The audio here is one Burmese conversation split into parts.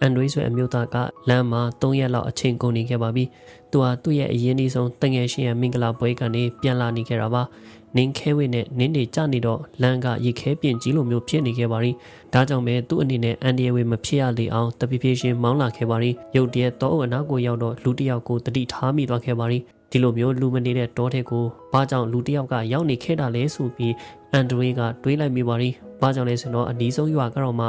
အန်ဒွေးဆိုတဲ့အမျိုးသားကလမ်းမှာ၃ရက်လောက်အချိန်ကုန်နေခဲ့ပါပြီ။သူဟာသူ့ရဲ့အရင်အဆုံးတငယ်ရှင်ရဲ့မင်္ဂလာပွဲကနေပြန်လာနေခဲ့တာပါ။နင်းခဲဝေနဲ့နင်းနေကြနေတော့လမ်းကရေခဲပြင်ကြီးလိုမျိုးဖြစ်နေခဲ့ပါရီ။ဒါကြောင့်ပဲသူ့အနေနဲ့အန်ဒီယဝေမဖြစ်ရလေအောင်တပိပြေရှင်မောင်းလာခဲ့ပါရီ။ရုတ်တရက်တော့အနောက်ကိုရောက်တော့လူတစ်ယောက်ကိုတတိထားမိသွားခဲ့ပါရီ။ဒီလိုမျိုးလူမနေတဲ့တောထဲကိုဘာကြောင့်လူတစ်ယောက်ကရောက်နေခဲ့တာလဲဆိုပြီးအန်ဒရီကတွေးလိုက်မိပါရီ။ဘာကြောင့်လဲဆိုတော့အနီးဆုံးရွာကတော့မှ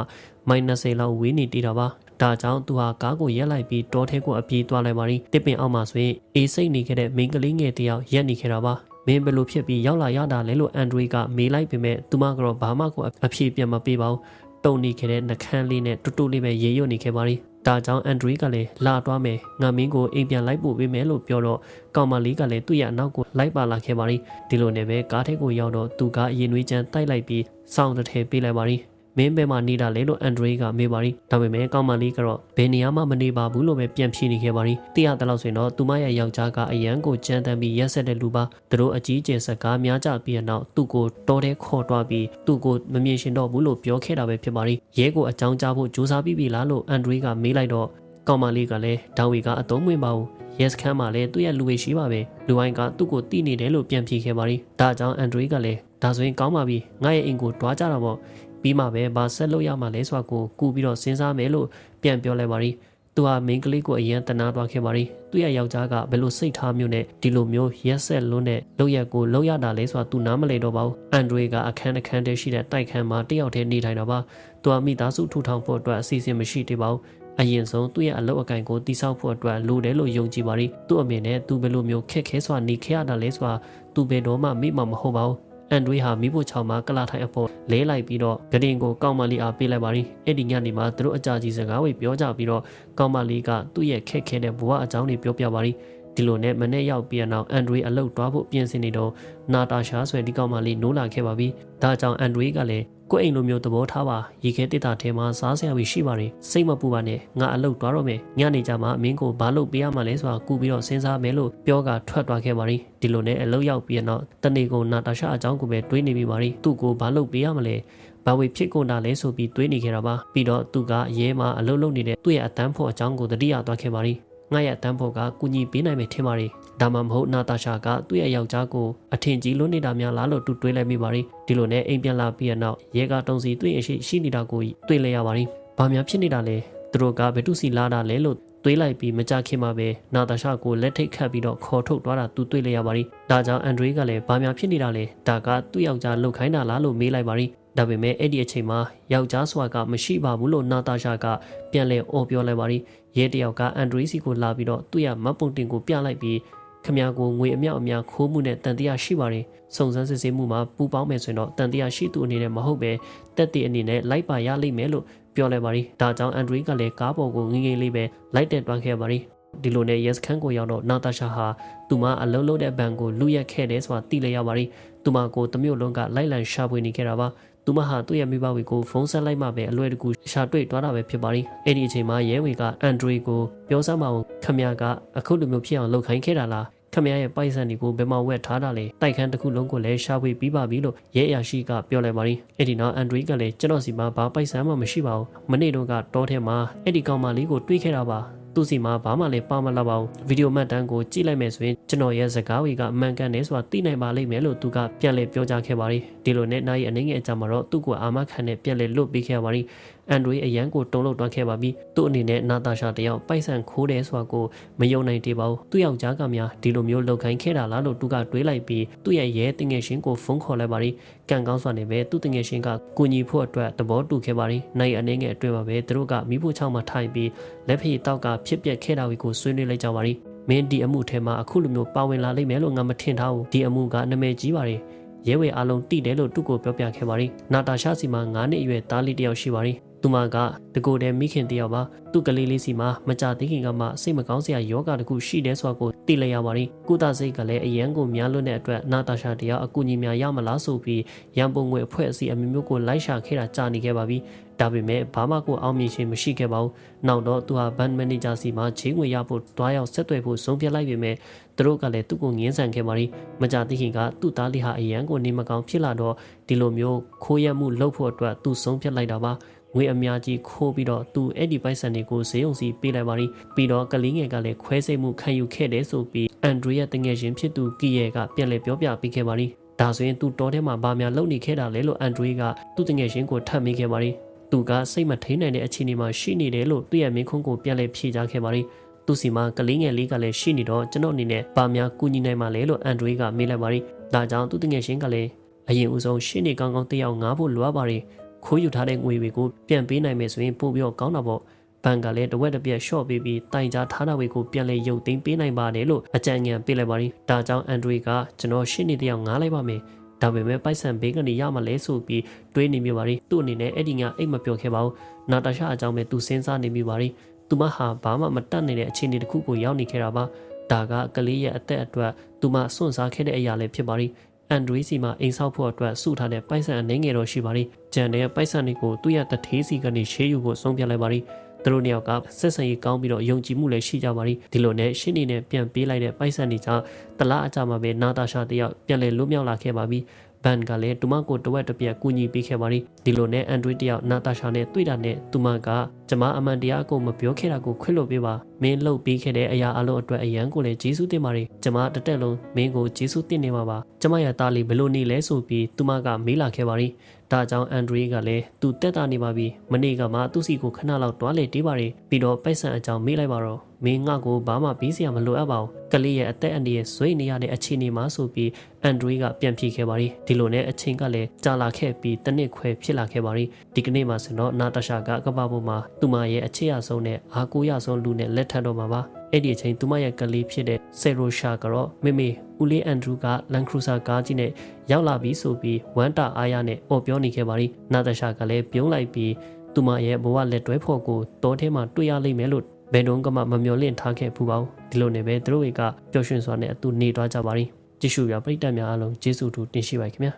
မိုင်20လောက်ဝေးနေတည်တာပါ။ ဒါကြောင့်သူဟာကားကိုရက်လိုက်ပြီးတောထဲကိုအပြေးသွားလိုက်ပါရီ။တစ်ပင်အောက်မှာဆိုရင်အေးစိတ်နေခဲ့တဲ့မိန်းကလေးငယ်တစ်ယောက်ရက်နေခဲ့တာပါ။မင်းဘယ်လိုဖြစ်ပြီးရောက်လာရတာလဲလို့အန်ဒရီကမေးလိုက်ပေမဲ့သူမကတော့ဘာမှကိုအဖြေပြန်မပေးပါဘူးတုံနေခဲ့တဲ့နှကန်းလေးနဲ့တူတူလေးပဲရေရွတ်နေခဲ့ပါရီဒါကြောင့်အန်ဒရီကလည်းလာသွားမယ်ငါမင်းကိုအိမ်ပြန်လိုက်ပို့ပေးမယ်လို့ပြောတော့ကောင်မလေးကလည်းသူ့ရဲ့အနောက်ကိုလိုက်ပါလာခဲ့ပါရီဒီလိုနဲ့ပဲကားထဲကိုရောက်တော့သူကအရင်နွေးချမ်းတိုက်လိုက်ပြီးစောင့်တစ်ထည်ပေးလိုက်ပါရီ မင်းဘယ်မှာနေတာလဲလို့အန်ဒရီကမေးပါရီဒါပေမဲ့ကောင်မလေးကတော့ဘယ်နေရာမှမနေပါဘူးလို့ပဲပြန်ဖြေနေခဲ့ပါရီသိရတဲ့လောက်ဆိုရင်တော့သူမရဲ့ယောက်ျားကအရန်ကိုကြမ်းတမ်းပြီးရက်ဆက်တဲ့လူပါသူတို့အကြီးကျယ်စကားများကြပြီးတဲ့နောက်သူ့ကိုတော်တဲ့ခေါ်တွားပြီးသူ့ကိုမမြင်ရှင်တော့ဘူးလို့ပြောခဲ့တာပဲဖြစ်ပါရီရဲကိုအကြောင်းကြားဖို့ကြိုးစားပြီးပြီလားလို့အန်ဒရီကမေးလိုက်တော့ကောင်မလေးကလည်းဒေါဝီကအတုံးဝင်ပါဘူးရဲစခန်းမှာလည်းသူ့ရဲ့လူဝေရှိပါပဲလူဝိုင်းကသူ့ကိုတိနေတယ်လို့ပြန်ဖြေခဲ့ပါရီဒါကြောင့်အန်ဒရီကလည်းဒါဆိုရင်ကောင်းပါပြီငါရဲ့အိမ်ကိုတွားကြတာပေါ့ ပြီးမှပဲဘာဆက်လုပ်ရမှလဲဆိုတာကိုကူပြီးတော့စဉ်းစားမယ်လို့ပြန်ပြောလိုက်ပါရီသူဟာမိန်းကလေးကိုအရင်တနာသွားခဲ့ပါရီသူ့ရဲ့ယောက်ျားကဘယ်လိုစိတ်ထားမျိုးနဲ့ဒီလိုမျိုးရက်ဆက်လွန်းတဲ့လောက်ရက်ကိုလောက်ရတာလဲဆိုတာသူနားမလည်တော့ပါဘူးအန်ဒရီကအခန်းအခန်းတည်းရှိတဲ့တိုက်ခန်းမှာတယောက်တည်းနေထိုင်တာပါသူဟာမိသားစုထူထောင်ဖို့အတွက်အစီအစဉ်မရှိသေးပါဘူးအရင်ဆုံးသူ့ရဲ့အလုပ်အကန့်ကိုတိဆောက်ဖို့အတွက်လိုတယ်လို့ယုံကြည်ပါရီသူ့အမေနဲ့သူဘယ်လိုမျိုးခက်ခဲစွာနေခဲ့ရတာလဲဆိုတာသူဘယ်တော့မှမိမှာမဟုတ်ပါဘူး အန်ဒွေးဟာမိဖို့ချောင်းမှာကလာထိုင်အပေါ်လဲလိုက်ပြီးတော့ဂရင်ကိုကောင်းမလေးအားပေးလိုက်ပါရီအဲ့ဒီညနေမှာသူတို့အကြကြီးစကားဝေပြောကြပြီးတော့ကောင်းမလေးကသူ့ရဲ့ခက်ခဲတဲ့ဘဝအကြောင်းတွေပြောပြပါရီဒီလိုနဲ့မနေ့ရောက်ပြီးနောက်အန်ဒရီအလုတ်တွားဖို့ပြင်ဆင်နေတော့နာတာရှာဆိုတဲ့ဒီကောင်မလေးနိုးလာခဲ့ပါပြီ။ဒါကြောင့်အန်ဒရီကလည်း ကိုယ့်အိမ်လိုမျိုးသဘောထားပါရေခဲတစ်တာထဲမှာစားစရာတွေရှိပါတယ်။စိတ်မပူပါနဲ့ငါအလုတ်တွားတော့မယ်။ညနေကျမှမင်းကိုဘာလို့ပေးရမှာလဲဆိုတာကူပြီးတော့စဉ်းစားမယ်လို့ပြောကထွက်သွားခဲ့ပါရီ။ဒီလိုနဲ့အလုတ်ရောက်ပြီးတော့တနေ့ကိုနာတာရှာအကြောင်းကိုပဲတွေးနေပြီပါရီ။သူ့ကိုဘာလို့ပေးရမလဲ။ဘာဝေဖြစ်ကုန်တာလဲဆိုပြီးတွေးနေခဲ့တာပါပြီးတော့သူကရဲမှာအလုတ်လုပ်နေတဲ့သူ့ရဲ့အတန်းဖို့အကြောင်းကိုတတိယသွားခဲ့ပါရီ ငါရဲ့အတန်းဖို့ကကူညီပေးနိုင်မယ်ထင်ပါရီဒါမှမဟုတ်နာတာရှာကသူ့ရဲ့ယောက်ျားကိုအထင်ကြီးလွန်းနေတာများလားလို့တူတွေးလိုက်မိပါရီဒီလိုနဲ့အိမ်ပြန်လာပြီးတဲ့နောက်ရဲကတုံစီတွေ့ရင်ရှိရှိနေတာကိုတွေ့လဲရပါရီဘာများဖြစ်နေတာလဲသူတို့ကဘယ်သူစီလာတာလဲလို့တွေးလိုက်ပြီးမကြခင်မှာပဲနာတာရှာကိုလက်ထိတ်ခတ်ပြီးတော့ခေါ်ထုတ်သွားတာသူတွေ့လဲရပါရီဒါကြောင့်အန်ဒရီကလည်းဘာများဖြစ်နေတာလဲဒါကသူ့ယောက်ျားလှုပ်ခိုင်းတာလားလို့မေးလိုက်ပါရီ ဒါပေမဲ့အဲ့ဒီအချိန်မှာယောက်ျားစွာကမရှိပါဘူးလို့နာတာရှာကပြန်လဲအော်ပြောလိုက်ပါရီရဲတယောက်ကအန်ဒရီစီကိုလာပြီးတော့သူ့ရဲ့မတ်ပုံတင်ကိုပြလိုက်ပြီးခမရကိုငွေအမြောက်အများခိုးမှုနဲ့တန်တရားရှိပါတယ်စုံစမ်းစစ်ဆေးမှုမှာပူပေါင်းမယ်ဆိုရင်တော့တန်တရားရှိသူအနေနဲ့မဟုတ်ပဲတက်တဲ့အနေနဲ့လိုက်ပါရလိမ့်မယ်လို့ပြောလိုက်ပါရီဒါကြောင့်အန်ဒရီကလည်းကားပေါ်ကိုငငယ်လေးပဲလိုက်တက်တွန်းခဲ့ပါရီဒီလိုနဲ့ yes ခန်းကိုရောက်တော့နာတာရှာဟာသူမအလုံးလုံးတဲ့ဘန်ကိုလူရက်ခဲ့တယ်ဆိုတာသိလဲရပါရီသူမကိုတမျိုးလုံးကလိုက်လံရှာဖွေနေခဲ့တာပါ သူမဟာသူ့ရဲ့မိဘဝေကိုဖုန်းဆက်လိုက်မှပဲအလွယ်တကူရှာတွေ့သွားတာပဲဖြစ်ပါရီအဲ့ဒီအချိန်မှာရဲဝေကအန်ဒရီကိုပြောစမ်းမအောင်ခမရကအခုလိုမျိုးဖြစ်အောင်လုပ်ခိုင်းခဲ့တာလားခမရရဲ့ပိုက်ဆံတွေကိုဘယ်မှာဝက်ထားတာလဲတိုက်ခန်းတစ်ခုလုံးကိုလည်းရှာဖွေပြီးပါပြီလို့ရဲအရာရှိကပြောလိုက်ပါရီအဲ့ဒီနောက်အန်ဒရီကလည်းကျွန်တော်စီမှာဘာပိုက်ဆံမှမရှိပါဘူးမနေ့တုန်းကတောထဲမှာအဲ့ဒီကောင်မလေးကိုတွေးခဲ့တာပါ သူစီမှာဘာမှလည်းပါမလာပါဘူးဗီဒီယိုမှတ်တမ်းကိုကြည့်လိုက်မယ်ဆိုရင်ကျွန်တော်ရဲ့စကားဝေကအမှန်ကန်တယ်ဆိုတာသိနိုင်ပါလိမ့်မယ်လို့သူကပြန်လည်ပြောကြားခဲ့ပါရီဒီလိုနဲ့နိုင်အနေငယ်အကြမှာတော့သူ့ကိုအာမခံနဲ့ပြန်လည်လွတ်ပေးခဲ့ပါရီ အန်ဒရီအရန်ကိုတုံ့လောက်တွန်းခဲ့ပါပြီသူ့အနေနဲ့နာတာရှာတယောက်ပိုက်ဆံခိုးတယ်ဆိုတာကိုမယုံနိုင်သေးပါဘူးသူ့ယောက်ျားကများဒီလိုမျိုးလောက်ခိုင်းခဲ့တာလားလို့သူကတွေးလိုက်ပြီးသူ့ရဲ့ရဲတင်ငယ်ရှင်ကိုဖုန်းခေါ်လိုက်ပါရီကံကောင်းစွာနဲ့ပဲသူ့တင်ငယ်ရှင်ကကူညီဖို့အတွက်သဘောတူခဲ့ပါရီနိုင်အနေငယ်အတွင်းမှာပဲသူတို့ကမိဖို့ချောင်းမှာထိုင်ပြီးလက်ဖေးတောက်ကဖြစ်ပျက်ခဲ့တာကိုဆွေးနွေးလိုက်ကြပါရီမင်းဒီအမှုထဲမှာအခုလိုမျိုးပါဝင်လာလိမ့်မယ်လို့ငါမထင်ထားဘူးဒီအမှုကနာမည်ကြီးပါတယ်ရဲဝေအားလုံးတိတယ်လို့သူ့ကိုပြောပြခဲ့ပါရီနာတာရှာစီမှာ9နှစ်အရွယ်သားလေးတစ်ယောက်ရှိပါရီ သူမကတကိုယ်တည်းမိခင်တယောက်ပါသူ့ကလေးလေးစီမှာမကြသေးခင်ကမှစိတ်မကောင်းစရာယောဂတခုရှိတယ်ဆိုတာကိုသိလိုက်ရပါတယ်ကုသစိတ်ကလည်းအရန်ကိုများလွန်းတဲ့အတွက်နာတာရှာတယောက်အကူအညီများရမလားဆိုပြီးရန်ပုံငွေအဖွဲ့အစည်းအမျိုးမျိုးကိုလိုက်ရှာခဲ့တာကြာနေခဲ့ပါပြီဒါပေမဲ့ဘာမှကိုအောင်မြင်ခြင်းမရှိခဲ့ပါဘူးနောက်တော့သူဟာဘန်မန်နေဂျာစီမှာချင်းငွေရဖို့တွားရောက်ဆက်သွယ်ဖို့ဆုံးဖြတ်လိုက်ပေမဲ့သူတို့ကလည်းသူ့ကိုငင်းဆန်ခဲ့ပါရီမကြသေးခင်ကသူ့သားလေးဟာအရန်ကိုနေမကောင်းဖြစ်လာတော့ဒီလိုမျိုးခိုးရမှုလုပ်ဖို့အတွက်သူဆုံးဖြတ်လိုက်တာပါ ငွေအများကြီးခိုးပြီးတော့သူအဲ့ဒီပိုက်ဆံတွေကိုဈေးုံစီပေးလိုက်ပါရီပြီးတော့ကလေးငယ်ကလည်းခွဲစိတ်မှုခံယူခဲ့တယ်ဆိုပြီးအန်ဒရီရဲ့တငယ်ချင်းဖြစ်သူကီရဲကပြန်လည်ပြောပြပေးခဲ့ပါရီဒါဆိုရင်သူတော်ထဲမှာဗာများလုံနေခဲ့တာလဲလို့အန်ဒရီကသူ့တငယ်ချင်းကိုထပ်မိခဲ့ပါရီသူကစိတ်မထိန်နိုင်တဲ့အခြေအနေမှာရှိနေတယ်လို့သူ့ရဲ့မင်းခွန်းကိုပြန်လည်ဖြေကြားခဲ့ပါရီသူစီမှာကလေးငယ်လေးကလည်းရှိနေတော့ကျွန်တော်အနေနဲ့ဗာများကူညီနိုင်မှာလဲလို့အန်ဒရီကမေးလိုက်ပါရီဒါကြောင့်သူ့တငယ်ချင်းကလည်းအရင်ဦးဆုံးရှင်းနေကောင်းကောင်းတယောက်ငားဖို့လိုအပ်ပါရီ ခိုးယူထားတဲ့ငွေတွေကိုပြန်ပေးနိုင်မယ်ဆိုရင်ပို့ပြီးတော့ကောင်းတာပေါ့ဘန်ကလည်းတဝက်တစ်ပြက်ရှော့ပေးပြီးတိုင်ကြားထားတာတွေကိုပြန်လဲရုပ်သိမ်းပေးနိုင်ပါတယ်လို့အကြံဉာဏ်ပေးလိုက်ပါရီဒါကြောင့်အန်ဒရီကကျွန်တော်ရှင်းနေတယောက်ငားလိုက်ပါမယ်ဒါပေမဲ့ပိုက်ဆံဘေးကနေရမှလဲဆိုပြီးတွေးနေမိပါရီသူ့အနေနဲ့အဲ့ဒီငါအိတ်မပြောခဲ့ပါဘူးနာတာရှာအကြောင်းပဲသူစဉ်းစားနေမိပါရီသူမဟာဘာမှမတတ်နေတဲ့အခြေအနေတစ်ခုကိုရောက်နေခဲ့တာပါဒါကကလေးရဲ့အသက်အတွက်သူမစွန့်စားခဲ့တဲ့အရာလည်းဖြစ်ပါရီ အန်ဒရီစီမှာအိမ်ဆောက်ဖို့အတွက်စုထားတဲ့ပိုက်ဆံအနေငယ်တော့ရှိပါရီဂျန်တဲ့ပိုက်ဆံတွေကိုသူ့ရဲ့တထေးစီကနေရှေးယူဖို့ဆုံးဖြတ်လိုက်ပါရီသူတို့နှစ်ယောက်ကဆက်ဆံရေးကောင်းပြီးတော့ယုံကြည်မှုလည်းရှိကြပါရီဒီလိုနဲ့ရှင်းနေနဲ့ပြန်ပေးလိုက်တဲ့ပိုက်ဆံတွေကြောင့်တလားအကြမှာပဲနာတာရှာတယောက်ပြန်လည်လွတ်မြောက်လာခဲ့ပါပြီ ဘန်ကလည်းတူမကိုတဝက်တစ်ပြက်ကူညီပေးခဲ့ပါရီဒီလိုနဲ့အန်ဒရီတယောက်နာတာရှာနဲ့တွေ့တာနဲ့တူမကကျမအမှန်တရားကိုမပြောခဲ့တာကိုခွင့်လွှတ်ပေးပါမင်းလှုပ်ပေးခဲ့တဲ့အရာအလုံးအတွက်အရန်ကိုလည်းဂျေဆုတင်ပါရီကျမတစ်တက်လုံးမင်းကိုဂျေဆုတင်နေမှာပါကျမရဲ့သားလေးဘယ်လိုနေလဲဆိုပြီးတူမကမေးလာခဲ့ပါရီ ဒါကြောင့်အန်ဒရီကလည်းသူတက်တာနေပါပြီမနေ့ကမှသူ့စီကိုခဏလောက်တွားလေတေးပါရီပြီးတော့ပိုက်ဆံအကြောင်းမေးလိုက်ပါတော့မင်းငါ့ကိုဘာမှပြီးစရာမလိုအပ်ပါဘူးကလေးရဲ့အသက်အန္တရာယ်ဆွေးနေရတဲ့အခြေအနေမှာဆိုပြီးအန်ဒရီကပြန်ပြေခဲ့ပါရီဒီလိုနဲ့အချိန်ကလည်းကြာလာခဲ့ပြီးတစ်နှစ်ခွဲဖြစ်လာခဲ့ပါရီဒီကနေ့မှဆိုတော့နာတာရှာကကပ္ပပေါ်မှာသူမရဲ့အခြေအဆုံးနဲ့အာကိုရဆုံးလူနဲ့လက်ထပ်တော့မှာပါ အဲ့ဒီအချိန်သူမရဲ့ကလေးဖြစ်တဲ့ဆယ်ရိုရှာကတော့မေမေဦးလေးအန်ဒရူးကလန်ခရူဆာကားကြီးနဲ့ရောက်လာပြီဆိုပြီးဝမ်တာအားရနဲ့အော်ပြောနေခဲ့ပါရီနာတာရှာကလည်းပြုံးလိုက်ပြီးသူမရဲ့ဘဝလက်တွဲဖော်ကိုတောထဲမှာတွေ့ရလိမ့်မယ်လို့ဘယ်တော့မှမမျှော်လင့်ထားခဲ့ဘူးပါဘူးဒီလိုနဲ့ပဲသူတို့တွေကပျော်ရွှင်စွာနဲ့အတူနေသွားကြပါရီကြည့်ရှုရပရိသတ်များအားလုံးကျေးဇူးတူတင်ရှိပါခင်ဗျာ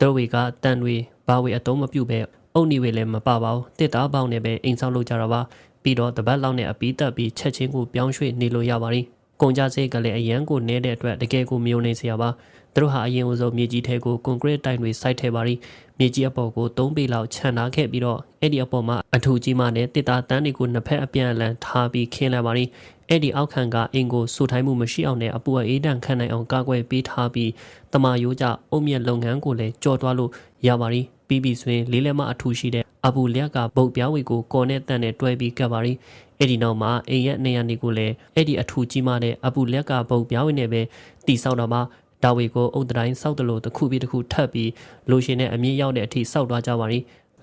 သူတို့တွေကတန်တွေဘာဝေအတုံးမပြုတ်ပဲအုတ်နီဝေလည်းမပပါဘူးတစ်သားပေါင်းနဲ့ပဲအိမ်ဆောင်လုပ်ကြတာပါ ပြီးတော့တပတ်လောက်နဲ့အပီးတက်ပြီးချက်ချင်းကိုပြောင်းရွှေ့နေလို့ရပါရီကုန်ကြစိတ်ကလည်းအရန်ကိုနေတဲ့အတွက်တကယ်ကိုမယုံနိုင်စရာပါသူတို့ဟာအရင်အဆုံးမြေကြီးထဲကိုကွန်ကရစ်တိုင်တွေစိုက်ထဲပါရီမြေကြီးအပေါ်ကို၃ပေလောက်ခြံထားခဲ့ပြီးတော့အဲ့ဒီအပေါ်မှာအထူကြီးမှနဲ့တစ်သားတန်းတွေကိုနှစ်ဖက်အပြန်အလှန်ထားပြီးခင်းလိုက်ပါရီအဲ့ဒီအောက်ခံကအင်ကိုစူထိုင်းမှုမရှိအောင်နဲ့အပူအေးတန့်ခံနိုင်အောင်ကာကွယ်ပေးထားပြီးတမာယိုးကြအုံမြက်လုပ်ငန်းကိုလည်းကြော်သွားလို့ရပါရီ ပြီးပြီဆိုရင်လေးလက်မအထူရှိတဲ့အပူလျက်ကပုတ်ပြားဝေကိုကော်နဲ့တန်နဲ့တွဲပြီးကပ်ပါရီအဲ့ဒီနောက်မှာအိမ်ရဲ့နေရာနေကိုလည်းအဲ့ဒီအထူကြီးမှတဲ့အပူလက်ကပုတ်ပြားဝေနဲ့ပဲတီဆောက်တော့မှာဒါဝေကိုအုတ်တိုင်းစောက်တလို့တစ်ခုပြီးတစ်ခုထပ်ပြီးလိုရှင်နဲ့အမြင့်ရောက်တဲ့အထိစောက်သွားကြပါရီ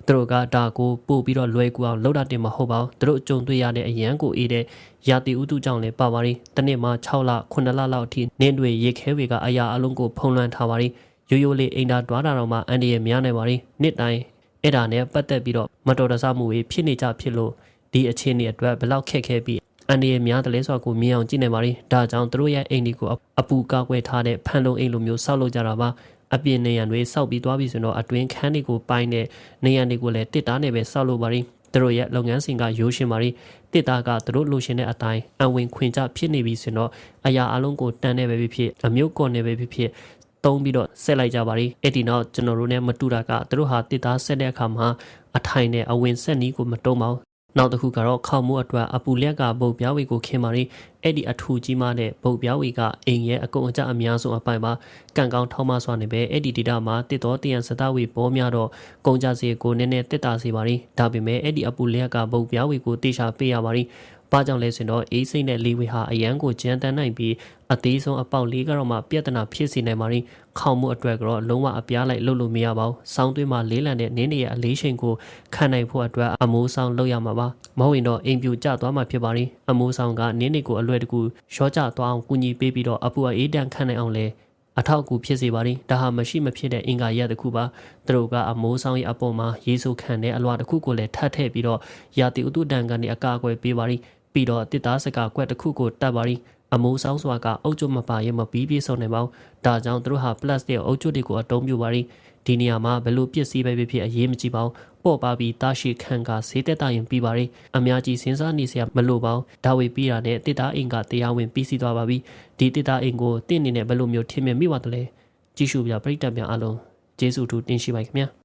သူတို့ကဒါကိုပို့ပြီးတော့လွယ်ကူအောင်လှုပ်တာတင်မဟုတ်ပါဘူးသူတို့ကြုံတွေ့ရတဲ့အရန်ကိုအေးတဲ့ရာတီဥတုကြောင့်လည်းပါပါရီတနေ့မှ6လ9လလောက်အထိနင်းတွေရေခဲတွေကအရာအလုံးကိုဖုံးလွှမ်းထားပါရီ ရိုးရိုးလေးအိမ်သာတွားတာတော့မှအန်ဒီရဲ့များနေပါရီနှစ်တိုင်းအဲ့ဒါနဲ့ပတ်သက်ပြီးတော့မတော်တဆမှုတွေဖြစ်နေကြဖြစ်လို့ဒီအခြေအနေအတွက်ဘလောက်ခက်ခဲပြီးအန်ဒီရဲ့များတယ်လဲဆိုတာကိုမြင်အောင်ကြည့်နေပါရီဒါကြောင့်သူတို့ရဲ့အိမ်ဒီကိုအပူကာကွယ်ထားတဲ့ဖန်လုံးအိမ်လိုမျိုးစောက်လုပ်ကြတာပါအပြင်နေရံတွေစောက်ပြီးသွားပြီဆိုတော့အတွင်းခန်းတွေကိုပိုင်းတဲ့နေရံတွေကိုလည်းတစ်တားနဲ့ပဲစောက်လို့ပါရီသူတို့ရဲ့လုပ်ငန်းစဉ်ကရိုးရှင်းပါရီတစ်တားကသူတို့လိုချင်တဲ့အတိုင်းအဝင်ခွင်ကြဖြစ်နေပြီဆိုတော့အရာအလုံးကိုတန်းနေပဲဖြစ်ဖြစ်အမျိုးကော်နေပဲဖြစ်ဖြစ် တုံးပြီးတော့ဆက်လိုက်ကြပါရီအဲ့ဒီနောက်ကျွန်တော်တို့ ਨੇ မတူတာကသူတို့ဟာတစ်သားဆက်တဲ့အခါမှာအထိုင်နဲ့အဝင်ဆက်နီးကိုမတုံးပါဘူးနောက်တစ်ခုကတော့ခေါမှုအတွက်အပူလက်ကပုတ်ပြားဝေကိုခင်းပါရီအဲ့ဒီအထူကြီးမတဲ့ပုတ်ပြားဝေကအိမ်ရဲ့အကုန်အကျအများဆုံးအပိုင်ပါကံကောင်းထောင်းမစွာနေပဲအဲ့ဒီဒေတာမှာတစ်တော်တယံစတဝေပေါ်များတော့ကုန်ကြစီကိုနည်းနည်းတက်တာစီပါရီဒါပေမဲ့အဲ့ဒီအပူလက်ကပုတ်ပြားဝေကိုတေချာပေးရပါရီ ဘာကြောင့်လဲဆိုတော့အေးစိတ်နဲ့လီဝေဟာအရန်ကိုကြမ်းတမ်းနိုင်ပြီးအသေးဆုံးအပေါက်လေးကတော့မှပြဿနာဖြစ်စေနိုင်ပါရင်ခေါမှုအတွက်ကတော့လုံးဝအပြားလိုက်လုပ်လို့မရပါဘူး။စောင်းသွင်းမှာလေးလံတဲ့နင်းနေရဲ့အလေးချိန်ကိုခံနိုင်ဖို့အတွက်အမိုးဆောင်လုပ်ရမှာပါ။မဟုတ်ရင်တော့အိမ်ပြူကျသွားမှာဖြစ်ပါရင်အမိုးဆောင်ကနင်းနေကိုအလွယ်တကူရော့ကျသွားအောင်ကူညီပေးပြီးတော့အပူအေးတန်ခံနိုင်အောင်လဲအထောက်အကူဖြစ်စေပါရင်ဒါဟာမရှိမဖြစ်တဲ့အင်္ဂါရက်တစ်ခုပါသူတို့ကအမိုးဆောင်ရဲ့အပေါ်မှာရေဆိုခံတဲ့အလွာတစ်ခုကိုလည်းထပ်ထည့်ပြီးတော့ရာတီဥတုတန်ကနေအကာအကွယ်ပေးပါရင် ပြီးတော့တစ်သားစကားကွက်တစ်ခုကိုတတ်ပါရီအမိုးဆောင်စွာကအုတ်ကျွတ်မပါရင်မပြီးပြေဆုံးနိုင်ပါဘူးဒါကြောင့်သူတို့ဟာ plastic အုတ်ကျွတ်တွေကိုအတုံးပြပါရီဒီနေရာမှာဘယ်လိုပစ္စည်းပဲဖြစ်ဖြစ်အရေးမကြီးပါဘူးပေါ့ပါပြီးတာရှိခံကဈေးတက်တာရင်ပြီးပါရီအများကြီးစဉ်းစားနေစရာမလိုပါဘူးဒါဝေပြီးတာနဲ့တစ်သားအိမ်ကတရားဝင်ပြီးစီးသွားပါပြီဒီတစ်သားအိမ်ကိုတင့်နေနဲ့ဘယ်လိုမျိုးထင်မြင်မိပါသလဲကြည့်ရှုပြပရိသတ်များအားလုံးကျေးဇူးတူတင်ရှိပါခင်ဗျာ